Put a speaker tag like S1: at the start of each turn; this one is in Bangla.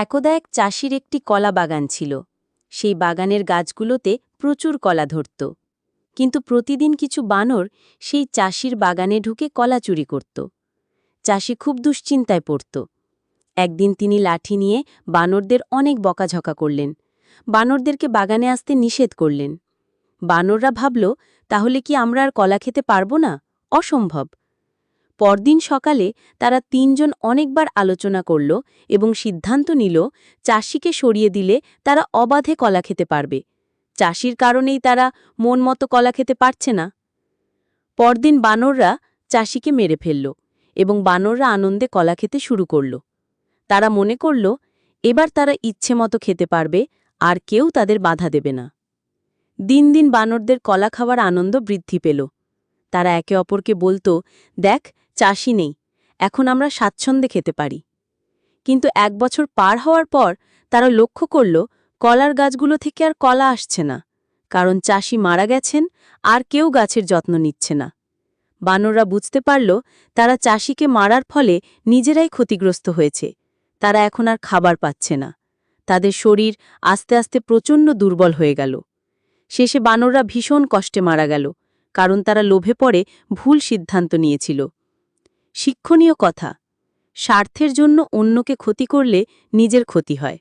S1: একদা এক চাষির একটি কলা বাগান ছিল। সেই বাগানের গাছগুলোতে প্রচুর কলা ধরত। কিন্তু প্রতিদিন কিছু বানর সেই চাষির বাগানে ঢুকে কলা চুরি করত। চাষি খুব দুশ্চিন্তায় পড়ত। একদিন তিনি লাঠি নিয়ে বানরদের অনেক বকাঝকা করলেন। বানরদেরকে বাগানে আসতে নিষেধ করলেন। বানররা ভাবল, তাহলে কি আমরা আর কলা খেতে পারব না? অসম্ভব। পরদিন সকালে তারা তিনজন অনেকবার আলোচনা করল এবং সিদ্ধান্ত নিল, চাষিকে সরিয়ে দিলে তারা অবাধে কলা খেতে পারবে। চাষির কারণেই তারা মন মতো কলা খেতে পারছে না। পরদিন বানররা চাষিকে মেরে ফেলল এবং বানররা আনন্দে কলা খেতে শুরু করল। তারা মনে করল, এবার তারা ইচ্ছে মতো খেতে পারবে, আর কেউ তাদের বাধা দেবে না। দিন দিন বানরদের কলা খাওয়ার আনন্দ বৃদ্ধি পেল। তারা একে অপরকে বলতো, দেখ চাষি নেই, এখন আমরা স্বাচ্ছন্দ্যে খেতে পারি। কিন্তু এক বছর পার হওয়ার পর তারা লক্ষ্য করল, কলার গাছগুলো থেকে আর কলা আসছে না, কারণ চাষি মারা গেছেন আর কেউ গাছের যত্ন নিচ্ছে না। বানররা বুঝতে পারল, তারা চাষিকে মারার ফলে নিজেরাই ক্ষতিগ্রস্ত হয়েছে, তারা এখন আর খাবার পাচ্ছে না। তাদের শরীর আস্তে আস্তে প্রচণ্ড দুর্বল হয়ে গেল। শেষে বানররা ভীষণ কষ্টে মারা গেল, কারণ তারা লোভে পড়ে ভুল সিদ্ধান্ত নিয়েছিল। শিক্ষণীয় কথা। স্বার্থের জন্য অন্যকে ক্ষতি করলে নিজের ক্ষতি হয়।